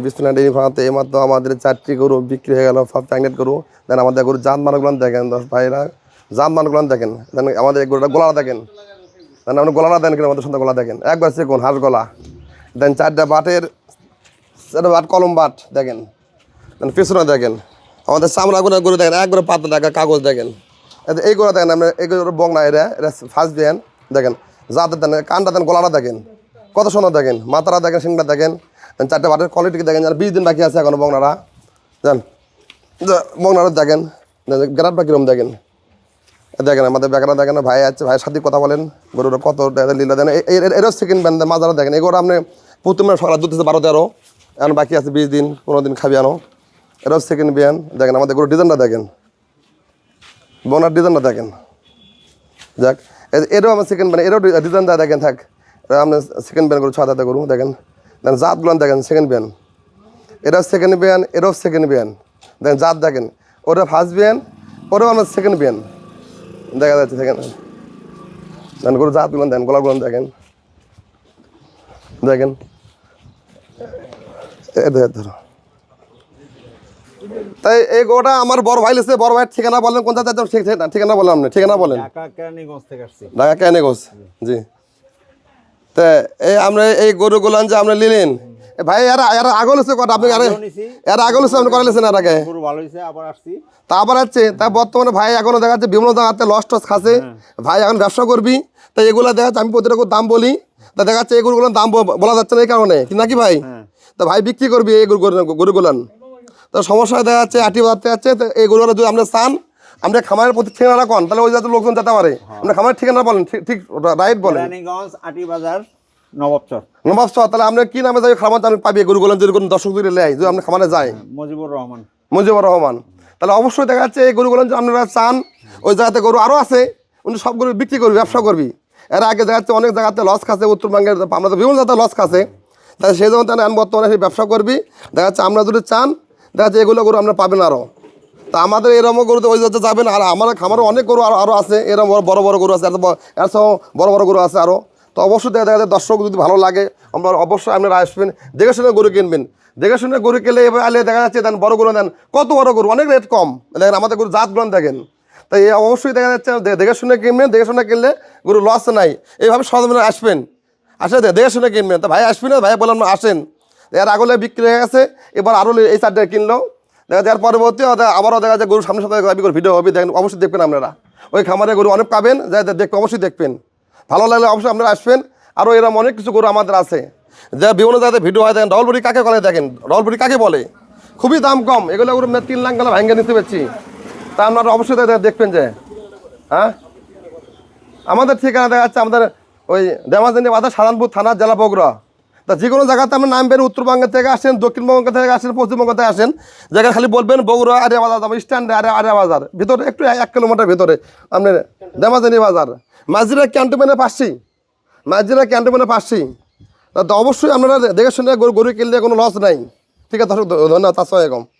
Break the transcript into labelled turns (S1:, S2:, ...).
S1: বিসমিল্লাহ ডেরি আমাদের চারটি গরু বিক্রি হয়ে গেল, সব প্যাকেট গরু। দেন আমাদের গরু জাত মানগুলো দেখেন দশ ভাইরা জাত মানগুলো দেখেন। দেন আমাদের গরুটা গোলাটা দেখেন। দেন আপনি গোলাটা দেন কিনা, আমাদের সন্ধ্যা গোলা দেখেন। একবার সেগুন হাঁস গলা। দেন চারটা বাটের, চারটা বাট, কলম বাট দেখেন। দেন পিছনে দেখেন। আমাদের চামড়া গুলো গরু দেখেন একবারে পাতলা দেখা, কাগজ দেখেন। এই গরু দেখেন আমরা এই গরু বংনা এরা ফার্স্ট দেন দেখেন যাতে দেন, কানটা দেন, গলাটা দেখেন। কত সুন্দর দেখেন, মাথাটা দেখেন, সিংটা দেখেন। চারটে বাটের কোয়ালিটি দেখেন? আর বিশ দিন বাকি আছে এখনও বংনারা। জান বংনারা দেখেন। গ্রাফটা কিরম দেখেন? দেখেন, আমাদের বেকারা দেখেন, ভাই আছে, ভাইয়ের সাথে কথা বলেন। গরুটা কত লীলা দেন। এরও সেকেন্ড ব্যান্ড মাজারা দেখেন। এগুলো আপনি প্রথমে সকালে দুধ বারো, তেরো। এখন বাকি আছে বিশ দিন, পনেরো দিন খাবি আনো। এরও সেকেন্ড বিয়ান দেখেন, আমাদের গরুর ডিজাইনটা দেখেন। বোনার ডিজাইনটা দেখেন। যাক এরও আমার সেকেন্ড ব্যান এরও ডিজাইনটা দেখেন, থাক। আপনি সেকেন্ড ব্যান করু ছাদাতে করু দেখেন। দেখেন জাতগুলো দেখেন সেকেন্ড ব্যান। এটাও সেকেন্ড বিয়ান এটাও সেকেন্ড বিয়ান। দেখেন জাত দেখেন ওটা ফার্স্ট বিয়ান ওটাও আমার সেকেন্ড বিয়ান। দেখা যাচ্ছে দেখেন দেন গরু জাতগুলো দেন গোলাগুলো দেখেন। দেখেন। ধরো তাই এই গোটা আমার বড় ভাই লিখছে বড় ভাইয়ের ঠিকানা বলেন কোন জায়গায় ঠিকানা বলেন আপনি ঠিকানা বলেন।
S2: ঢাকা কেরানীগঞ্জ থেকে আসছি।
S1: ঢাকা কেন জি। তা এই আমরা এই গরুগুলো যে আপনি নিলেন ভাই এরা এরা আগল হচ্ছে কটা? আপনি এরা আগল হচ্ছে আপনি করা লিখছেন আর আগে?
S2: গরু হয়েছে আবার আসছি।
S1: তা তা বর্তমানে ভাই এখনও দেখা যাচ্ছে বিভিন্ন জায়গাতে লস টস খাচ্ছে। ভাই এখন ব্যবসা করবি। তাই এগুলো দেখা যাচ্ছে আমি প্রতিটা দাম বলি। তা দেখা যাচ্ছে এই গরুগুলোর দাম বলা যাচ্ছে না এই কারণে। নাকি ভাই? তা ভাই বিক্রি করবি এই গরু গরুগুলান। তো সমস্যা দেখা যাচ্ছে আটি বাড়তে যাচ্ছে তো এই গরুগুলো যদি আমরা চান আমরা খামারের প্রতি ঠিকানা কোন তাহলে ওই যাতে লোকজন যেতে পারে। আমরা খামারের ঠিকানা বলেন ঠিক রাইট বলেন।
S2: আটি বাজার নবাবচর।
S1: নবাব তাহলে আমরা কি নামে যাই খামার আমি পাবি গরুগুলো যদি কোনো দর্শক যদি লেয় যদি আমরা খামারে যাই।
S2: মজিবুর রহমান।
S1: মুজিবুর রহমান। তাহলে অবশ্যই দেখা যাচ্ছে এই গরুগুলো যদি আপনারা চান ওই জায়গাতে গরু আরও আছে উনি সব গরু বিক্রি করবি ব্যবসা করবি। এর আগে দেখা যাচ্ছে অনেক জায়গাতে লস খাচ্ছে উত্তরবঙ্গের আমরা তো বিভিন্ন জায়গাতে লস খাচ্ছে। তাই সেই জন্য তাহলে আমি বর্তমানে সেই ব্যবসা করবি। দেখা যাচ্ছে আমরা যদি চান দেখা যাচ্ছে এগুলো গরু আমরা পাবেন আরও তা আমাদের এরকম গরুতে ওই জায়গাতে যাবেন আর আমার খামারও অনেক গরু আরও আরও আছে। এরকম বড় বড় গরু আছে। এর সহ বড় বড় গরু আছে আরও তো অবশ্যই দেখা যাচ্ছে দর্শক যদি ভালো লাগে, আমরা অবশ্যই আপনারা আসবেন, দেখে শুনে গরু কিনবেন। দেখে শুনে গরু কিনলে এবার আলে দেখা যাচ্ছে, দেন বড় গরু দেন কত বড় গরু? অনেক রেট কম। দেখেন আমাদের গরু জাতগুলো দেখেন। তাই অবশ্যই দেখা যাচ্ছে দেখে শুনে কিনবেন, দেখে শুনে কিনলে গরু লস নাই। এইভাবে সদমে আসবেন। আসে দে- দেখে শুনে কিনবেন। তো ভাই আসবেন না? ভাই বললাম আসেন। এর আগলে বিক্রি হয়ে গেছে, এবার আরও এই চারটে কিনলো। দেখা যায় এর পরবর্তী আবারও দেখা যায় গরু সামনে সাথে দাবি করে ভিডিও হবে, দেখেন, অবশ্যই দেখবেন আপনারা। ওই খামারে গরু অনেক পাবেন, যা দেখবেন, অবশ্যই দেখবেন। ভালো লাগলে অবশ্যই আপনারা আসবেন, আরও এরকম অনেক কিছু গরু আমাদের আছে। যা বিভিন্ন জায়গাতে ভিডিও হয়, দেখেন ডলবুড়ি কাকে বলে, দেখেন ডলবুড়ি কাকে বলে? খুবই দাম কম, এগুলো গরু তিন লাখ গেলে ভাঙ্গে নিতে পারছি। তা আপনারা অবশ্যই দেখবেন যে হ্যাঁ? আমাদের ঠিকানা দেখা যাচ্ছে আমাদের ওই দেমাজানি বাজার সাধারণপুর থানা, জেলা বগুড়া। তা যে কোনো জায়গাতে আপনি নামবেন, উত্তরবঙ্গ থেকে আসেন, দক্ষিণবঙ্গ থেকে আসেন, পশ্চিমবঙ্গ থেকে আসেন জায়গায় খালি বলবেন বগুড়া আরে বাজার যাব স্ট্যান্ডে, আরে আরে বাজার ভিতরে একটু এক কিলোমিটার ভিতরে। আপনার দেমাজানি বাজার। মাঝিরা ক্যান্টনমেন্টে পাচ্ছি মাঝিরা ক্যান্টনমেন্টে পাচ্ছি তা অবশ্যই আপনারা দেখে শুনে গরু গরু কিনলে কোনো লস নাই। ঠিক আছে দর্শক ধন্যবাদ সঙ্গে